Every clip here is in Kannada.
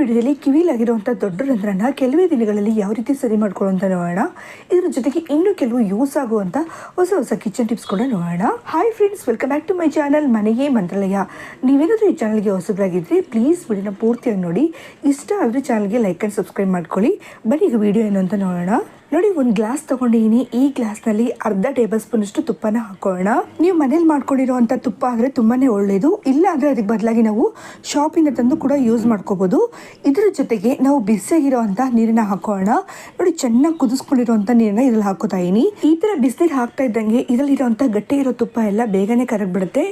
ವಿಡಿಯೋದಲ್ಲಿ ಕಿವಿಲಾಗಿರುವಂಥ ದೊಡ್ಡ ರಂಧ್ರನ ಕೆಲವೇ ದಿನಗಳಲ್ಲಿ ಯಾವ ರೀತಿ ಸರಿ ಮಾಡ್ಕೊಳ್ಳೋ ಅಂತ ನೋಡೋಣ. ಇದರ ಜೊತೆಗೆ ಇನ್ನೂ ಕೆಲವು ಯೂಸ್ ಆಗುವಂಥ ಹೊಸ ಹೊಸ ಕಿಚನ್ ಟಿಪ್ಸ್ ಕೂಡ ನೋಡೋಣ. Hi friends welcome back to my channel ಮನೆಗೆ ಮಂತ್ರಾಲಯ. ನೀವೇನಾದರೂ ಈ ಚಾನಲ್ಗೆ ಹೊಸಬರಾಗಿದ್ದರೆ ಪ್ಲೀಸ್ ವಿಡಿಯೋನ ಪೂರ್ತಿಯಾಗಿ ನೋಡಿ. ಇಷ್ಟ ಆದರೆ ಚಾನಲ್ಗೆ ಲೈಕ್ ಆ್ಯಂಡ್ ಸಬ್ಸ್ಕ್ರೈಬ್ ಮಾಡ್ಕೊಳ್ಳಿ. ಬನ್ನಿ ಈಗ ವಿಡಿಯೋ ಏನು ಅಂತ ನೋಡೋಣ. ನೋಡಿ, ಒಂದು ಗ್ಲಾಸ್ ತಗೊಂಡಿದ್ದೀನಿ ಈ ಗ್ಲಾಸ್ನಲ್ಲಿ ಅರ್ಧ ಟೇಬಲ್ ಸ್ಪೂನ್ ಅಷ್ಟು ತುಪ್ಪನ ಹಾಕೋಣ ನೀವು ಮನೇಲಿ ಮಾಡ್ಕೊಂಡಿರುವಂತ ತುಪ್ಪ ಆದರೆ ತುಂಬಾನೇ ಒಳ್ಳೆಯದು. ಇಲ್ಲ ಅಂದರೆ ಅದಕ್ಕೆ ಬದಲಾಗಿ ನಾವು ಶಾಪಿಂದ ತಂದು ಕೂಡ ಯೂಸ್ ಮಾಡ್ಕೋಬೋದು. ಇದ್ರ ಜೊತೆಗೆ ನಾವು ಬಿಸಿಯಾಗಿರುವಂಥ ನೀರನ್ನ ಹಾಕೋಣ ನೋಡಿ, ಚೆನ್ನಾಗಿ ಕುದಿಸ್ಕೊಂಡಿರುವಂತ ನೀರನ್ನ ಇದ್ರಲ್ಲಿ ಹಾಕೋತಾ ಇದೀನಿ. ಈ ಥರ ಬಿಸಿನೀರು ಹಾಕ್ತಾ ಇದ್ದಂಗೆ ಇದರಲ್ಲಿರುವಂಥ ಗಟ್ಟಿ ಇರೋ ತುಪ್ಪ ಎಲ್ಲ ಬೇಗನೆ ಕರಗ್ಬಿಡುತ್ತೆ.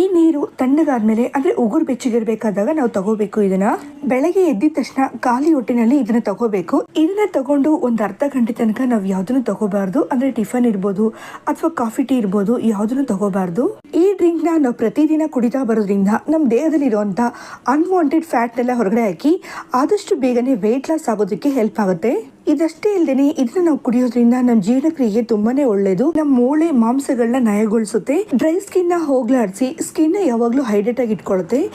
ಈ ನೀರು ತಣ್ಣಗಾದ್ಮೇಲೆ, ಅಂದ್ರೆ ಉಗುರು ಬೆಚ್ಚಗಿರ್ಬೇಕಾದಾಗ ನಾವು ತಗೋಬೇಕು ಇದನ್ನ. ಬೆಳಗ್ಗೆ ಎದ್ದಿದ ತಕ್ಷಣ ಖಾಲಿ ಹೊಟ್ಟೆನಲ್ಲಿ ಇದನ್ನ ತಗೋಬೇಕು. ಇದನ್ನ ತಗೊಂಡು ಒಂದ್ ಅರ್ಧ ಗಂಟೆ ತನಕ ನಾವು ಯಾವ್ದನ್ನು ತಗೋಬಾರ್ದು, ಅಂದ್ರೆ ಟಿಫನ್ ಇರ್ಬೋದು ಅಥವಾ ಕಾಫಿ, ಟೀ ಇರ್ಬೋದು, ಯಾವ್ದನ್ನು ತಗೋಬಾರ್ದು. ಈ ಡ್ರಿಂಕ್ನ ನಾವು ಪ್ರತಿದಿನ ಕುಡಿತಾ ಬರೋದ್ರಿಂದ ನಮ್ಮ ದೇಹದಲ್ಲಿ ಇರುವಂತ ಅನ್ವಾಂಟೆಡ್ ಫ್ಯಾಟ್ ಎಲ್ಲ ಹೊರಗಡೆ ಹಾಕಿ ಆದಷ್ಟು ಬೇಗನೆ ವೆಯ್ಟ್ ಲಾಸ್ ಆಗೋದಕ್ಕೆ ಹೆಲ್ಪ್ ಆಗುತ್ತೆ. ಇದಷ್ಟೇ ಇಲ್ಲದೆ ಇದನ್ನ ನಾವು ಕುಡಿಯೋದ್ರಿಂದ ನಮ್ಮ ಜೀರ್ಣಕ್ರಿಯೆಗೆ ತುಂಬಾನೇ ಒಳ್ಳೇದು. ನಮ್ಮ ಮೂಳೆ ಮಾಂಸಗಳನ್ನ ನಯಗೊಳಿಸುತ್ತೆ ಡ್ರೈ ಸ್ಕಿನ್ನ ಹೋಗ್ಲಾಡಿಸಿ ಸ್ಕಿನ್ ಯಾವಾಗ್ಲೂ ಹೈಡ್ರೇಟ್ ಆಗಿ ಇಟ್ಕೊಳ್ಳುತ್ತೆ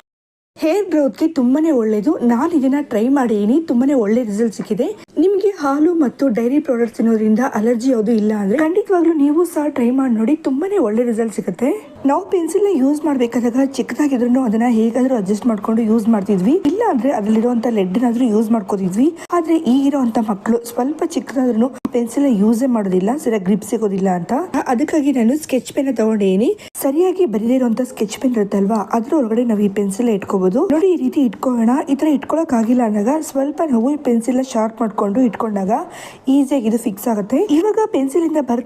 ಹೇರ್ ಗ್ರೋತ್ಗೆ ತುಂಬಾನೇ ಒಳ್ಳೇದು. ನಾನು ಇದನ್ನ ಟ್ರೈ ಮಾಡಿದೀನಿ ತುಂಬಾನೇ ಒಳ್ಳೆ ರಿಸಲ್ಟ್ ಸಿಕ್ಕಿದೆ. ನಿಮಗೆ ಹಾಲು ಮತ್ತು ಡೈರಿ ಪ್ರಾಡಕ್ಟ್ಸ್ ತಿನ್ನೋದ್ರಿಂದ ಅಲರ್ಜಿ ಯಾವುದು ಇಲ್ಲ ಅಂದ್ರೆ ಖಂಡಿತವಾಗ್ಲೂ ನೀವು ಸಹ ಟ್ರೈ ಮಾಡಿ ನೋಡಿ. ತುಂಬಾನೇ ಒಳ್ಳೆ ರಿಸಲ್ಟ್ ಸಿಗುತ್ತೆ. ನಾವು ಪೆನ್ಸಿಲ್ನ ಯೂಸ್ ಮಾಡಬೇಕಾದಾಗ ಚಿಕ್ಕದಾಗಿದ್ರು ಅದನ್ನ ಹೇಗಾದ್ರೂ ಅಡ್ಜಸ್ಟ್ ಮಾಡ್ಕೊಂಡು ಯೂಸ್ ಮಾಡ್ತಿದ್ವಿ. ಇಲ್ಲ ಅಂದ್ರೆ ಅದರಲ್ಲಿರುವಂತ ಲೆಡ್ ಏನಾದ್ರೂ ಯೂಸ್ ಮಾಡ್ಕೋತಿದ್ವಿ. ಆದ್ರೆ ಈಗಿರುವಂತ ಮಕ್ಕಳು ಸ್ವಲ್ಪ ಚಿಕ್ಕದಾದ್ರೂ ಪೆನ್ಸಿಲ್ ಯೂಸೇ ಮಾಡೋದಿಲ್ಲ, ಸರಿಯಾಗಿ ಗ್ರಿಪ್ ಸಿಗೋದಿಲ್ಲ ಅಂತ. ಅದಕ್ಕಾಗಿ ನಾನು ಸ್ಕೆಚ್ ಪೆನ್ ತಗೊಂಡೇನಿ. ಸರಿಯಾಗಿ ಬರೀದಿರುವಂತ ಸ್ಕೆಚ್ ಪೆನ್ ಇರುತ್ತಲ್ವಾ ಅದ್ರ ಒಳಗಡೆ ನಾವು ಈ ಪೆನ್ಸಿಲ್ ಇಟ್ಕೋಬಹುದು ನೋಡಿ, ಈ ರೀತಿ ಇಟ್ಕೊಳ್ಳೋಣ ಈ ತರ ಇಟ್ಕೊಳಕ್ ಆಗಿಲ್ಲ ಅಂದಾಗ ಸ್ವಲ್ಪ ನಾವು ಈ ಪೆನ್ಸಿಲ್ ಶಾರ್ಪ್ ಮಾಡ್ಕೊಂಡು ಇಟ್ಕೊಂಡಾಗ ಈಸಿಯಾಗಿ ಇದು ಫಿಕ್ಸ್ ಆಗುತ್ತೆ. ಇವಾಗ ಪೆನ್ಸಿಲ್ ಇಂದ ಬರ್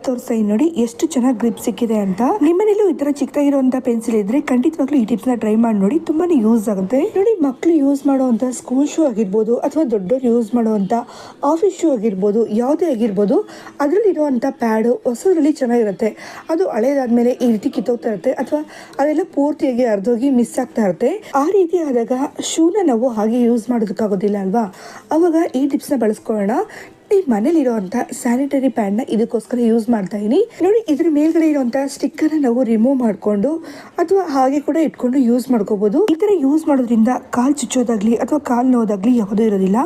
ನೋಡಿ, ಎಷ್ಟು ಚೆನ್ನಾಗಿ ಗ್ರಿಪ್ ಸಿಕ್ಕಿದೆ ಅಂತ. ನಿಮ್ಮನೇಲೂ ಈ ತರ ಚಿಕ್ಕದಾಗಿರುವಂತ ಪೆನ್ಸಿಲ್ ಇದ್ರೆ ಖಂಡಿತವಾಗ್ಲೂ ಈ ಟಿಪ್ಸ್ನ ಟ್ರೈ ಮಾಡಿ ನೋಡಿ ತುಂಬಾನೇ ಯೂಸ್ ಆಗುತ್ತೆ. ನೋಡಿ ಮಕ್ಕಳು ಯೂಸ್ ಮಾಡುವಂತ ಸ್ಕೂಲ್ ಶೂ ಆಗಿರ್ಬೋದು ಅಥವಾ ದೊಡ್ಡವರು ಯೂಸ್ ಮಾಡುವಂತ ಆಫೀಸ್ ಶೂ ಆಗಿರ್ಬೋದು, ಯಾವುದೇ ಆಗಿರ್ಬೋದು ಅದರಲ್ಲಿ ಇರುವಂತ ಪ್ಯಾಡು ಹೊಸದ್ರಲ್ಲಿ ಚೆನ್ನಾಗಿರುತ್ತೆ. ಅದು ಹಳೇದಾದ್ಮೇಲೆ ಈ ರೀತಿ ಕಿತ್ತೋಗ್ತಾ ಇರುತ್ತೆ ಅಥವಾ ಅದೆಲ್ಲ ಪೂರ್ತಿಯಾಗಿ ಅರ್ಧೋಗಿ ಮಿಸ್ ಆಗ್ತಾ ಇರುತ್ತೆ. ಆ ರೀತಿ ಆದಾಗ ಶೂನ ನಾವು ಹಾಗೆ ಯೂಸ್ ಮಾಡೋದಕ್ಕಾಗೋದಿಲ್ಲ ಅಲ್ವಾ? ಅವಾಗ ಈ ಟಿಪ್ಸ್ನ ಬಳಸ್ಕೊಳ್ಳೋಣ. ಈ ಮನೇಲಿರುವಂತ ಸ್ಯಾನಿಟರಿ ಪ್ಯಾಡ್ನ ಇದಕ್ಕೋಸ್ಕರ ಯೂಸ್ ಮಾಡ್ತಾ ಇದೀನಿ. ನೋಡಿ, ಇದ್ರ ಮೇಲ್ಗಡೆ ಇರುವಂತಹ ಸ್ಟಿಕ್ಕರ್ ನಾವು ರಿಮೂವ್ ಮಾಡಿಕೊಂಡು ಅಥವಾ ಹಾಗೆ ಕೂಡ ಇಟ್ಕೊಂಡು ಯೂಸ್ ಮಾಡ್ಕೋಬಹುದು ಈ ತರ ಯೂಸ್ ಮಾಡೋದ್ರಿಂದ ಕಾಲ್ ಚುಚ್ಚೋದಾಗ್ಲಿ ಅಥವಾ ಕಾಲ್ ನೋದಾಗ್ಲಿ ಯಾವುದೂ ಇರೋದಿಲ್ಲ.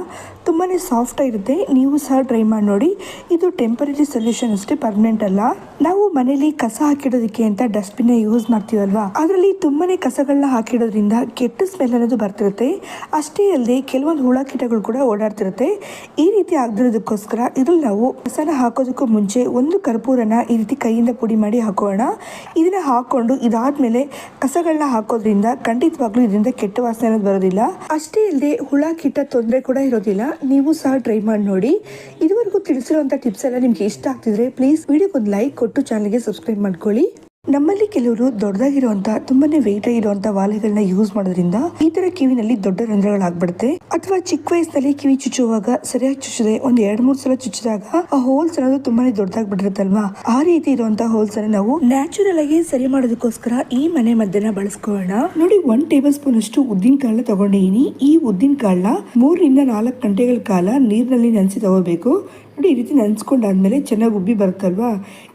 ತುಂಬಾನೇ ಸಾಫ್ಟ್ ಆಗಿರುತ್ತೆ ನೀವು ಸಹ ಟ್ರೈ ಮಾಡಿ ನೋಡಿ. ಇದು ಟೆಂಪರರಿ ಸೊಲ್ಯೂಷನ್ ಅಷ್ಟೇ ಪರ್ಮನೆಂಟ್ ಅಲ್ಲ. ನಾವು ಮನೇಲಿ ಕಸ ಹಾಕಿಡೋದಕ್ಕೆ ಅಂತ ಡಸ್ಟ್ಬಿನ್ ಯೂಸ್ ಮಾಡ್ತೀವಲ್ವಾ? ಅದರಲ್ಲಿ ತುಂಬಾನೇ ಕಸಗಳನ್ನ ಹಾಕಿಡೋದ್ರಿಂದ ಕೆಟ್ಟ ಸ್ಮೆಲ್ ಅನ್ನೋದು ಬರ್ತಿರುತ್ತೆ. ಅಷ್ಟೇ ಅಲ್ಲದೆ ಕೆಲವೊಂದು ಹುಳ ಕೀಟಗಳು ಕೂಡ ಓಡಾಡ್ತಿರುತ್ತೆ. ಈ ರೀತಿ ಆಗದಿರೋದಕ್ಕೋಸ್ಕರ ಇದ್ರಲ್ಲಿ ನಾವು ಮಸಾಲ ಹಾಕೋದಕ್ಕೂ ಮುಂಚೆ ಒಂದು ಕರ್ಪೂರನ ಈ ರೀತಿ ಕೈಯಿಂದ ಪುಡಿ ಮಾಡಿ ಹಾಕೋಣ. ಇದನ್ನ ಹಾಕೊಂಡು ಇದಾದ್ಮೇಲೆ ಕಸಗಳನ್ನ ಹಾಕೋದ್ರಿಂದ ಖಂಡಿತವಾಗ್ಲೂ ಇದರಿಂದ ಕೆಟ್ಟ ವಾಸನೆ ಅನ್ನೋದು ಬರೋದಿಲ್ಲ. ಅಷ್ಟೇ ಇಲ್ಲದೆ ಹುಳ ಕಿಟ್ಟ ತೊಂದರೆ ಕೂಡ ಇರೋದಿಲ್ಲ. ನೀವು ಸಹ ಟ್ರೈ ಮಾಡಿ ನೋಡಿ. ಇದುವರೆಗೂ ತಿಳಿಸಿರುವಂತ ಟಿಪ್ಸ್ ಎಲ್ಲ ನಿಮ್ಗೆ ಇಷ್ಟ ಆಗ್ತಿದ್ರೆ ಪ್ಲೀಸ್ ವಿಡಿಯೋಗೆ ಒಂದು ಲೈಕ್ ಕೊಟ್ಟು ಚಾನಲ್ಗೆ ಸಬ್ಸ್ಕ್ರೈಬ್ ಮಾಡ್ಕೊಳ್ಳಿ. ನಮ್ಮಲ್ಲಿ ಕೆಲವರು ದೊಡ್ಡದಾಗಿರುವಂತ ತುಂಬಾನೇ ವೆಯ್ಟ್ ಆಗಿರುವಂತ ವಾಲೆಗಳನ್ನ ಯೂಸ್ ಮಾಡೋದ್ರಿಂದ ಈ ತರ ಕಿವಿನಲ್ಲಿ ದೊಡ್ಡ ರಂಧ್ರಗಳಾಗ್ಬಿಡುತ್ತೆ. ಅಥವಾ ಚಿಕ್ಕ ವಯಸ್ಸಿನಲ್ಲಿ ಕಿವಿ ಚುಚ್ಚುವಾಗ, ಸರಿಯಾಗಿ ಚುಚ್ಚದೆ ಒಂದ್ ಎರಡ್ ಮೂರ್ ಸಲ ಚುಚ್ಚಿದಾಗ ಆ ಹೋಲ್ಸ್ ಅನ್ನೋದು ತುಂಬಾನೇ ದೊಡ್ಡದಾಗ್ಬಿಟ್ಟಿರುತ್ತಲ್ವಾ? ಆ ರೀತಿ ಇರುವಂತ ಹೋಲ್ಸ್ ಅನ್ನ ನಾವು ನ್ಯಾಚುರಲ್ ಆಗಿ ಸರಿ ಮಾಡೋದಕ್ಕೋಸ್ಕರ ಈ ಮನೆ ಮದ್ದನ್ನ ಬಳಸ್ಕೊಳ್ಳೋಣ. ನೋಡಿ ಒಂದ್ ಟೇಬಲ್ ಸ್ಪೂನ್ ಅಷ್ಟು ಉದ್ದಿನ ಕಾಳನ್ನ ತಗೊಂಡಿದ್ದೀನಿ ಈ ಉದ್ದಿನ ಕಾಳನ್ನ ಮೂರರಿಂದ ನಾಲ್ಕು ಗಂಟೆಗಳ ಕಾಲ ನೀರಿನಲ್ಲಿ ನೆನೆಸಿ ತಗೋಬೇಕು. ನೋಡಿ ಈ ರೀತಿ ನೆನ್ಸ್ಕೊಂಡಾದ್ಮೇಲೆ ಚೆನ್ನಾಗಿ ಉಬ್ಬಿ ಬರುತ್ತಲ್ವಾ?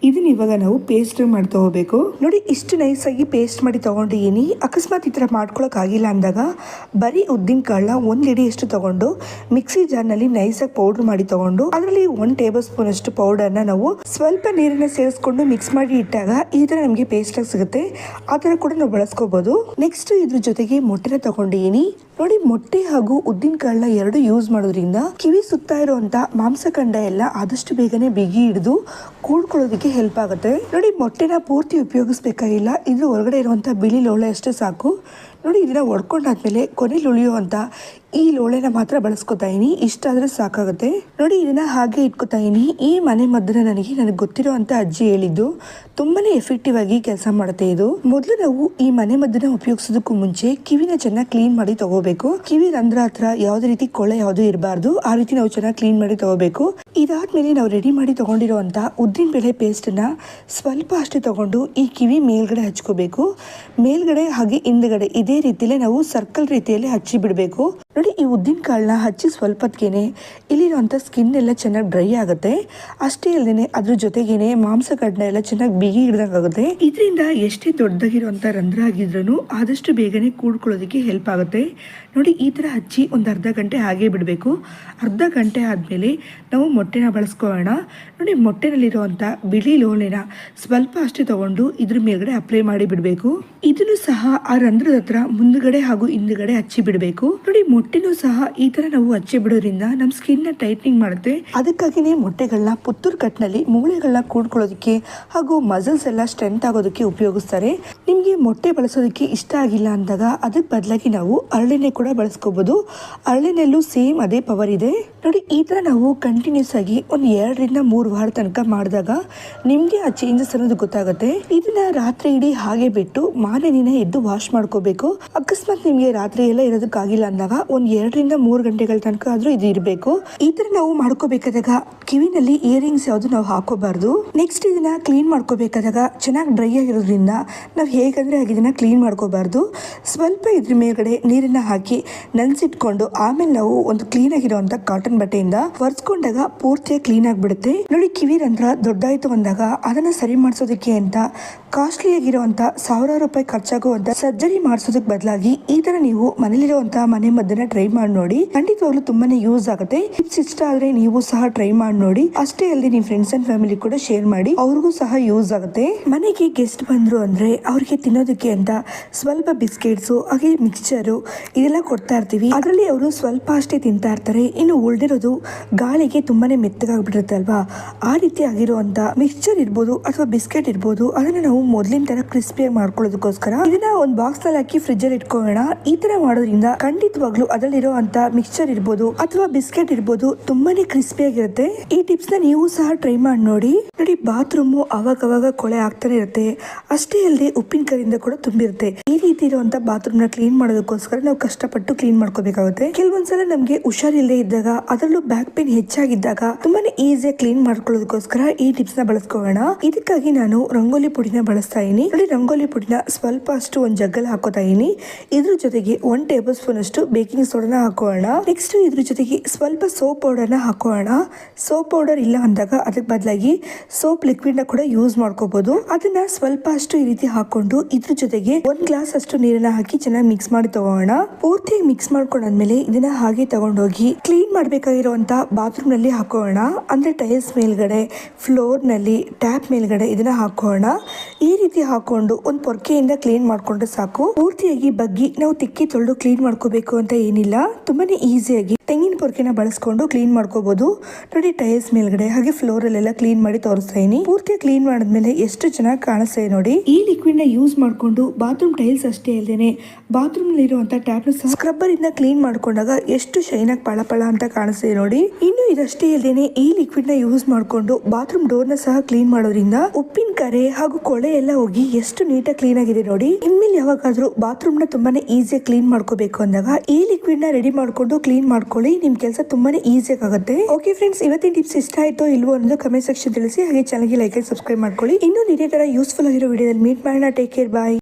ಇದನ್ನ ಇವಾಗ ನಾವು ಪೇಸ್ಟ್ ಮಾಡ್ತಾ ಹೋಗಬೇಕು. ನೋಡಿ ಇಷ್ಟು ನೈಸ್ ಆಗಿ ಪೇಸ್ಟ್ ಮಾಡಿ ತೊಗೊಂಡಿದ್ದೀನಿ. ಅಕಸ್ಮಾತ್ ಈ ಥರ ಮಾಡ್ಕೊಳಕ್ಕಾಗಿಲ್ಲ ಅಂದಾಗ ಬರೀ ಉದ್ದಿನ ಕಾಳನ್ನ ಒಂದಿಡಿ ಇಡಿಯಷ್ಟು ತಗೊಂಡು ಮಿಕ್ಸಿ ಜಾರ್ನಲ್ಲಿ ನೈಸಾಗಿ ಪೌಡರ್ ಮಾಡಿ ತಗೊಂಡು ಅದರಲ್ಲಿ ಒಂದ್ ಟೇಬಲ್ ಸ್ಪೂನ್ ಅಷ್ಟು ಪೌಡರ್ನ ನಾವು ಸ್ವಲ್ಪ ನೀರನ್ನ ಸೇರಿಸ್ಕೊಂಡು ಮಿಕ್ಸ್ ಮಾಡಿ ಇಟ್ಟಾಗ ಈ ಥರ ನಮಗೆ ಪೇಸ್ಟ್ ಆಗಿ ಸಿಗುತ್ತೆ. ಆ ಥರ ಕೂಡ ನಾವು ಬಳಸ್ಕೋಬೋದು. ನೆಕ್ಸ್ಟ್ ಇದ್ರ ಜೊತೆಗೆ ಮೊಟ್ಟೆನ ತಗೊಂಡಿದ್ದೀನಿ. ನೋಡಿ, ಮೊಟ್ಟೆ ಹಾಗೂ ಉದ್ದಿನ ಕಾಳನ್ನ ಎರಡು ಯೂಸ್ ಮಾಡೋದ್ರಿಂದ ಕಿವಿ ಸುತ್ತ ಇರುವಂತ ಮಾಂಸಖಂಡ ಎಲ್ಲ ಆದಷ್ಟು ಬೇಗನೆ ಬಿಗಿ ಹಿಡಿದು ಕೂಡ್ಕೊಳ್ಳೋದಕ್ಕೆ ಹೆಲ್ಪ್ ಆಗುತ್ತೆ. ನೋಡಿ, ಮೊಟ್ಟೆನ ಪೂರ್ತಿ ಉಪಯೋಗಿಸ್ಬೇಕಾಗಿಲ್ಲ. ಇದ್ರ ಹೊರಗಡೆ ಇರುವಂತ ಬಿಳಿ ಲೋಳೆ ಅಷ್ಟೇ ಸಾಕು. ನೋಡಿ, ಇದನ್ನ ಒಡ್ಕೊಂಡಾದ್ಮೇಲೆ ಕೊನೆಲಿ ಉಳಿಯುವಂತ ಈ ಲೋಳೆನ ಮಾತ್ರ ಬಳಸ್ಕೊತಾ ಇದೀನಿ ಇಷ್ಟಾದ್ರೆ ಸಾಕಾಗುತ್ತೆ. ನೋಡಿ, ಇದನ್ನ ಹಾಗೆ ಇಟ್ಕೊತಾ ಇದೀನಿ ಈ ಮನೆ ಮದ್ದನ್ನ ನನಗೆ ನನಗೆ ಗೊತ್ತಿರುವಂತ ಅಜ್ಜಿ ಹೇಳಿದ್ದು ತುಂಬಾನೇ ಎಫೆಕ್ಟಿವ್ ಆಗಿ ಕೆಲಸ ಮಾಡುತ್ತೆ ಇದು. ಮೊದಲು ನಾವು ಈ ಮನೆ ಮದ್ದನ್ನ ಉಪಯೋಗಿಸೋದಕ್ಕೂ ಮುಂಚೆ ಕಿವಿನ ಚೆನ್ನಾಗಿ ಕ್ಲೀನ್ ಮಾಡಿ ತಗೋಬೇಕು. ಕಿವಿ ರಂಧ್ರ ಹತ್ರ ಯಾವ್ದೇ ರೀತಿ ಕೊಳೆ ಯಾವುದು ಇರಬಾರ್ದು. ಆ ರೀತಿ ನಾವು ಚೆನ್ನಾಗಿ ಕ್ಲೀನ್ ಮಾಡಿ ತಗೋಬೇಕು. ಇದಾದ್ಮೇಲೆ ನಾವು ರೆಡಿ ಮಾಡಿ ತಗೊಂಡಿರುವಂತ ಉದ್ದಿನ ಬೇಳೆ ನ ಸ್ವಲ್ಪ ಅಷ್ಟೇ ತಗೊಂಡು ಈ ಕಿವಿ ಮೇಲ್ಗಡೆ ಹಚ್ಕೋಬೇಕು. ಮೇಲ್ಗಡೆ ಹಾಗೆ ಹಿಂದ್ಗಡೆ ಇದೇ ರೀತಿಯಲ್ಲೇ ನಾವು ಸರ್ಕಲ್ ರೀತಿಯಲ್ಲಿ ಹಚ್ಚಿ ಬಿಡಬೇಕು. ನೋಡಿ, ಈ ಉದ್ದಿನ ಕಾಳನ್ನ ಹಚ್ಚಿ ಸ್ವಲ್ಪ ಹೊತ್ತಿಗೆನೆ ಸ್ಕಿನ್ ಎಲ್ಲ ಚೆನ್ನಾಗಿ ಡ್ರೈ ಆಗುತ್ತೆ. ಅಷ್ಟೇ ಅಲ್ಲದೆ ಅದ್ರ ಜೊತೆಗೇನೆ ಮಾಂಸಗಳನ್ನ ಎಲ್ಲ ಚೆನ್ನಾಗಿ ಬಿಗಿ ಹಿಡ್ದಂಗೆ ಆಗುತ್ತೆ ಇದರಿಂದ ಎಷ್ಟೇ ದೊಡ್ಡದಾಗಿರುವಂಥ ರಂಧ್ರ ಆಗಿದ್ರೂ ಆದಷ್ಟು ಬೇಗನೆ ಕೂಡ್ಕೊಳ್ಳೋದಕ್ಕೆ ಹೆಲ್ಪ್ ಆಗುತ್ತೆ. ನೋಡಿ, ಈ ತರ ಹಚ್ಚಿ ಒಂದು ಅರ್ಧ ಗಂಟೆ ಹಾಗೆ ಬಿಡಬೇಕು. ಅರ್ಧ ಗಂಟೆ ಆದ್ಮೇಲೆ ನಾವು ಮೊಟ್ಟೆನ ಬಳಸ್ಕೊಳ್ಳೋಣ. ನೋಡಿ ಮೊಟ್ಟೆನಲ್ಲಿರುವಂಥ ಬಿಳಿ ಲೋಳೆನ ಸ್ವಲ್ಪ ಅಷ್ಟೇ ತಗೊಂಡು ಇದ್ರ ಮೇಲ್ಗಡೆ ಅಪ್ಲೈ ಮಾಡಿ ಬಿಡಬೇಕು. ಇದನ್ನು ಸಹ ಆ ರಂಧ್ರದ ಹತ್ರ ಮುಂದ್ಗಡೆ ಹಾಗೂ ಹಿಂದ್ಗಡೆ ಹಚ್ಚಿ ಬಿಡಬೇಕು. ನೋಡಿ, ಮೊಟ್ಟೆನೂ ಸಹ ಈ ತರ ನಾವು ಹಚ್ಚಿ ಬಿಡೋದ್ರಿಂದ ನಮ್ಮ ಸ್ಕಿನ್ನ ಟೈಟ್ನಿಂಗ್ ಮಾಡುತ್ತೆ. ಅದಕ್ಕಾಗಿನೇ ಮೊಟ್ಟೆಗಳನ್ನ ಪುತ್ತೂರು ಕಟ್ನಲ್ಲಿ ಮೂಳೆಗಳನ್ನ ಕೂಡ್ಕೊಳ್ಳೋದಕ್ಕೆ ಹಾಗೂ ಮಸಲ್ಸ್ ಎಲ್ಲ ಸ್ಟ್ರೆಂತ್ ಆಗೋದಕ್ಕೆ ಉಪಯೋಗಿಸ್ತಾರೆ. ನಿಮಗೆ ಮೊಟ್ಟೆ ಬಳಸೋದಕ್ಕೆ ಇಷ್ಟ ಆಗಿಲ್ಲ ಅಂದಾಗ ಅದಕ್ಕೆ ಬದಲಾಗಿ ನಾವು ಅರಳೆಣ್ಣೆ ಕೂಡ ಬಳಸ್ಕೋಬಹುದು ಅರಳೆಣ್ಣೆಲ್ಲೂ ಸೇಮ್ ಅದೇ ಪವರ್ ಇದೆ. ನೋಡಿ, ಈ ತರ ನಾವು ಕಂಟಿನ್ಯೂಸ್ ಆಗಿ ಒಂದು ಎರಡರಿಂದ ಮೂರು ವಾರ ತನಕ ಮಾಡಿದಾಗ ನಿಮ್ಗೆ ಆ ಚೇಂಜಸ್ ಅನ್ನೋದು ಗೊತ್ತಾಗುತ್ತೆ. ಇದನ್ನ ರಾತ್ರಿ ಇಡೀ ಹಾಗೆ ಬಿಟ್ಟು ಮಾನೆ ದಿನ ಎದ್ದು ವಾಶ್ ಮಾಡ್ಕೋಬೇಕು. ಅಕಸ್ಮಾತ್ ನಿಮ್ಗೆ ರಾತ್ರಿ ಎಲ್ಲ ಇರೋದಕ್ಕಾಗಿಲ್ಲ ಅಂದಾಗ ಒಂದ್ ಎರಡರಿಂದ ಮೂರು ಗಂಟೆಗಳ ತನಕ ಆದ್ರೂ ಇದು ಇರಬೇಕು. ಈ ತರ ನಾವು ಮಾಡ್ಕೋಬೇಕಾದಾಗ ಕಿವಿನಲ್ಲಿ ಇಯರಿಂಗ್ಸ್ ಯಾವುದು ನಾವು ಹಾಕೋಬಾರ್ದು. ನೆಕ್ಸ್ಟ್ ಇದನ್ನ ಕ್ಲೀನ್ ಮಾಡ್ಕೋಬೇಕಾದಾಗ ಚೆನ್ನಾಗಿ ಡ್ರೈ ಆಗಿರೋದ್ರಿಂದ ನಾವು ಹೇಗಂದ್ರೆ ಹಾಗೆ ಇದನ್ನ ಕ್ಲೀನ್ ಮಾಡ್ಕೋಬಾರ್ದು. ಸ್ವಲ್ಪ ಇದ್ರ ಮೇಲ್ಗಡೆ ನೀರನ್ನ ಹಾಕಿ ನೆನೆಸಿಟ್ಕೊಂಡು ಆಮೇಲೆ ನಾವು ಒಂದು ಕ್ಲೀನ್ ಆಗಿರುವಂತ ಕಾಟನ್ ಬಟ್ಟೆಯಿಂದ ಒರೆಸ್ಕೊಂಡಾಗ ಪೂರ್ತಿಯಾಗಿ ಕ್ಲೀನ್ ಆಗಿಬಿಡುತ್ತೆ. ನೋಡಿ ಕಿವಿ ರಂಧ್ರ ದೊಡ್ಡಾಯಿತು ಅಂದಾಗ ಅದನ್ನ ಸರಿ ಮಾಡಿಸೋದಕ್ಕೆ ಅಂತ ಕಾಸ್ಟ್ಲಿ ಆಗಿರುವಂತ ಸಾವಿರಾರು ರೂಪಾಯಿ ಖರ್ಚಾಗುವಂಥ ಸರ್ಜರಿ ಮಾಡಿಸೋದಕ್ಕೆ ಬದಲಾಗಿ ಈ ತರ ನೀವು ಮನೇಲಿರುವಂಥ ಮನೆ ಮದ್ದನ್ನ ಟ್ರೈ ಮಾಡಿ ನೋಡಿ. ಖಂಡಿತವಾಗ್ಲೂ ತುಂಬಾನೇ ಯೂಸ್ ಆಗುತ್ತೆ. ಟಿಪ್ಸ್ ಇಷ್ಟ ಆದರೆ ನೀವು ಸಹ ಟ್ರೈ ಮಾಡಿ ನೋಡಿ. ಅಷ್ಟೇ ಅಲ್ಲದೆ ನಿಮ್ಮ ಫ್ರೆಂಡ್ಸ್ ಅಂಡ್ ಫ್ಯಾಮಿಲಿ ಕೂಡ ಶೇರ್ ಮಾಡಿ, ಅವ್ರಿಗೂ ಸಹ ಯೂಸ್ ಆಗುತ್ತೆ. ಮನೆಗೆ ಗೆಸ್ಟ್ ಬಂದರು ಅಂದ್ರೆ ಅವ್ರಿಗೆ ತಿನ್ನೋದಕ್ಕೆ ಅಂತ ಸ್ವಲ್ಪ ಬಿಸ್ಕೆಟ್ಸು ಹಾಗೆ ಮಿಕ್ಸ್ಚರು ಇದೆಲ್ಲ ಕೊಡ್ತಾ ಇರ್ತೀವಿ. ಅದರಲ್ಲಿ ಅವರು ಸ್ವಲ್ಪ ಅಷ್ಟೇ ತಿಂತಾ ಇರ್ತಾರೆ. ಇನ್ನು ಉಳಿದಿರೋದು ಗಾಳಿಗೆ ತುಂಬಾನೇ ಮೆತ್ತಗಾಗ್ಬಿಟ್ಟಿರುತ್ತೆ ಅಲ್ವಾ? ಆ ರೀತಿ ಆಗಿರುವಂತ ಮಿಕ್ಸ್ಚರ್ ಇರ್ಬೋದು ಅಥವಾ ಬಿಸ್ಕೆಟ್ ಇರ್ಬೋದು, ಅದನ್ನ ನಾವು ಮೊದಲಿನ ತರ ಕ್ರಿಸ್ಪಿಯಾಗಿ ಮಾಡ್ಕೊಳ್ಳೋದಕ್ಕೋಸ್ಕರ ಇದನ್ನ ಒಂದು ಬಾಕ್ಸ್ ಅಲ್ಲಿ ಹಾಕಿ ಫ್ರಿಜ್ ಅಲ್ಲಿ ಇಟ್ಕೊಳ್ಳೋಣ. ಈ ತರ ಮಾಡೋದ್ರಿಂದ ಖಂಡಿತವಾಗ್ಲೂ ಅದರಲ್ಲಿರೋ ಅಂತ ಮಿಕ್ಸ್ಚರ್ ಇರ್ಬೋದು ಅಥವಾ ಬಿಸ್ಕೆಟ್ ಇರ್ಬೋದು ತುಂಬಾನೇ ಕ್ರಿಸ್ಪಿಯಾಗಿರುತ್ತೆ ಈ ಟಿಪ್ಸ್ನ ನೀವು ಸಹ ಟ್ರೈ ಮಾಡಿ ನೋಡಿ. ನೋಡಿ ಬಾತ್ರೂಮು ಅವಾಗ ಅವಾಗ ಕೊಳೆ ಆಗ್ತಾನೆ ಇರುತ್ತೆ, ಅಷ್ಟೇ ಅಲ್ಲದೆ ಉಪ್ಪಿನಕಾಯಿಂದ ಕೂಡ ತುಂಬಿರುತ್ತೆ. ಈ ರೀತಿ ಇರುವಂತ ಬಾತ್ರೂಮ್ನ ಕ್ಲೀನ್ ಮಾಡೋದಕ್ಕೋಸ್ಕರ ನಾವು ಕಷ್ಟಪಟ್ಟು ಕ್ಲೀನ್ ಮಾಡ್ಕೋಬೇಕಾಗುತ್ತೆ. ಕೆಲವೊಂದ್ಸಲ ನಮ್ಗೆ ಹುಷಾರಿಲ್ಲದೆ ಇದ್ದಾಗ, ಅದರಲ್ಲೂ ಬ್ಯಾಕ್ ಪೇನ್ ಹೆಚ್ಚಾಗಿದ್ದಾಗ ತುಂಬಾನೇ ಈಸಿಯಾಗಿ ಕ್ಲೀನ್ ಮಾಡ್ಕೊಳ್ಳೋದಕ್ಕೋಸ್ಕರ ಈ ಟಿಪ್ಸ್ನ ಬಳಸ್ಕೊಳ್ಳೋಣ. ಇದಕ್ಕಾಗಿ ನಾನು ರಂಗೋಲಿ ಪುಡಿನ ಬಳಸ್ತಾ ಇದೀನಿ ನೋಡಿ, ರಂಗೋಲಿ ಪುಡಿನ ಸ್ವಲ್ಪ ಅಷ್ಟು ಒಂದು ಜಗ್ಗಲ್ ಹಾಕೋತಾ ಇದೀನಿ ಇದ್ರ ಜೊತೆಗೆ ಒನ್ ಟೇಬಲ್ ಸ್ಪೂನ್ ಅಷ್ಟು ಬೇಕಿಂಗ್ ಸೋಡಾನ ಹಾಕೋಣ. ನೆಕ್ಸ್ಟ್ ಇದ್ರ ಜೊತೆಗೆ ಸ್ವಲ್ಪ ಸೋಪ್ ಪೌಡರ್ನ ಹಾಕೋಣ. ಸೋಪ್ ಪೌಡರ್ ಇಲ್ಲ ಅಂದಾಗ ಅದಕ್ಕೆ ಬದಲಾಗಿ ಸೋಪ್ ಲಿಕ್ವಿಡ್ನ ಕೂಡ ಯೂಸ್ ಮಾಡ್ಕೋಬಹುದು ಅದನ್ನ ಸ್ವಲ್ಪ ಅಷ್ಟು ಈ ರೀತಿ ಹಾಕೊಂಡು ಇದ್ರ ಜೊತೆಗೆ ಒಂದ್ ಗ್ಲಾಸ್ ಅಷ್ಟು ನೀರನ್ನ ಹಾಕಿ ಚೆನ್ನಾಗಿ ಮಿಕ್ಸ್ ಮಾಡಿ ತಗೋಣ. ಪೂರ್ತಿಯಾಗಿ ಮಿಕ್ಸ್ ಮಾಡ್ಕೊಂಡಾದ್ಮೇಲೆ ಇದನ್ನ ಹಾಗೆ ತಗೊಂಡೋಗಿ ಕ್ಲೀನ್ ಮಾಡ್ಬೇಕಾಗಿರುವಂತ ಬಾತ್ರೂಮ್ನಲ್ಲಿ ಹಾಕೋಣ. ಅಂದ್ರೆ ಟೈಲ್ಸ್ ಮೇಲ್ಗಡೆ ಫ್ಲೋರ್ನಲ್ಲಿ ಟ್ಯಾಪ್ ಮೇಲ್ಗಡೆ ಇದನ್ನ ಹಾಕೋಣ. ಈ ರೀತಿ ಹಾಕೊಂಡು ಒಂದು ಪೊರ್ಕೆಯಿಂದ ಕ್ಲೀನ್ ಮಾಡ್ಕೊಂಡ್ರೆ ಸಾಕು. ಪೂರ್ತಿಯಾಗಿ ಬಗ್ಗಿ ನಾವು ತಿಕ್ಕಿ ತೊಳೆದು ಕ್ಲೀನ್ ಮಾಡ್ಕೋಬೇಕು ಅಂತ ಏನಿಲ್ಲ. ತುಂಬಾನೇ ಈಸಿಯಾಗಿ ತೆಂಗಿನ ಪೊರ್ಕಿನ ಬಳಸ್ಕೊಂಡು ಕ್ಲೀನ್ ಮಾಡ್ಕೋಬಹುದು ನೋಡಿ ಟೈಲ್ಸ್ ಮೇಲ್ಗಡೆ, ಹಾಗೆ ಫ್ಲೋರ್ ಅಲ್ಲೆಲ್ಲ ಕ್ಲೀನ್ ಮಾಡಿ ತೋರಿಸ್ತೀನಿ ಪೂರ್ತಿ ಕ್ಲೀನ್ ಮಾಡಿದ್ಮೇಲೆ ಎಷ್ಟು ಚೆನ್ನಾಗಿ ಕಾಣಿಸ್ತಾ ನೋಡಿ. ಈ ಲಿಕ್ವಿಡ್ನ ಯೂಸ್ ಮಾಡ್ಕೊಂಡು ಬಾತ್ರೂಮ್ ಟೈಲ್ಸ್ ಅಷ್ಟೇ ಅಲ್ಲದೆ ಬಾತ್ರೂಮ್ ಇರುವಂತ ಟ್ಯಾಪ್ ಸ್ಕ್ರಬ್ಬರ್ ಇಂದ ಕ್ಲೀನ್ ಮಾಡ್ಕೊಂಡಾಗ ಎಷ್ಟು ಶೈನ್ ಆಗಿ ಪಳ ಅಂತ ಕಾಣಿಸ್ತಾ ಇದೆ ನೋಡಿ. ಇನ್ನು ಇದಷ್ಟೇ ಅಲ್ಲದೆ ಈ ಲಿಕ್ವಿಡ್ನ ಯೂಸ್ ಮಾಡ್ಕೊಂಡು ಬಾತ್ರೂಮ್ ಡೋರ್ನ ಸಹ ಕ್ಲೀನ್ ಮಾಡೋದ್ರಿಂದ ಉಪ್ಪಿನ ಕರೆ ಹಾಗೂ ಕೊಳೆ ಎಲ್ಲ ಹೋಗಿ ಎಷ್ಟು ನೀಟಾಗಿ ಕ್ಲೀನ್ ಆಗಿದೆ ನೋಡಿ. ಇನ್ಮೇಲೆ ಯಾವಾಗಾದ್ರೂ ಬಾತ್ರೂಮ್ನ ತುಂಬಾನೇ ಈಸಿಯಾಗಿ ಕ್ಲೀನ್ ಮಾಡ್ಕೋಬೇಕು ಅಂದಾಗ ಈ ಲಿಕ್ವಿಡ್ನ ರೆಡಿ ಮಾಡ್ಕೊಂಡು ಕ್ಲೀನ್ ಮಾಡ್ಕೊಳ್ಳಿ ನಿಮ್ ಕೆಲಸ ತುಂಬಾನೇ ಈಸಿಯಾಗಿ ಆಗುತ್ತೆ ಓಕೆ ಫ್ರೆಂಡ್ಸ್ ಇವತ್ತಿನ ಟಿಪ್ಸ್ ಇಷ್ಟ ಆಯ್ತೋ ಇಲ್ವೋ ಅನ್ನೋದು ಕಮೆಂಟ್ ಸೆಕ್ಷನ್ ತಿಳಿಸಿ, ಹಾಗೆ ಚಾನಲ್ಗೆ ಲೈಕ್ ಸಬ್ಸ್ಕ್ರೈಬ್ ಮಾಡ್ಕೊಳ್ಳಿ. ಇನ್ನೂ ಇದೇ ಯೂಸ್ಫುಲ್ ಆಗಿರೋ ವಿಡಿಯೋದಲ್ಲಿ ಮೀಟ್ ಮಾಡೋಣ. Take care bye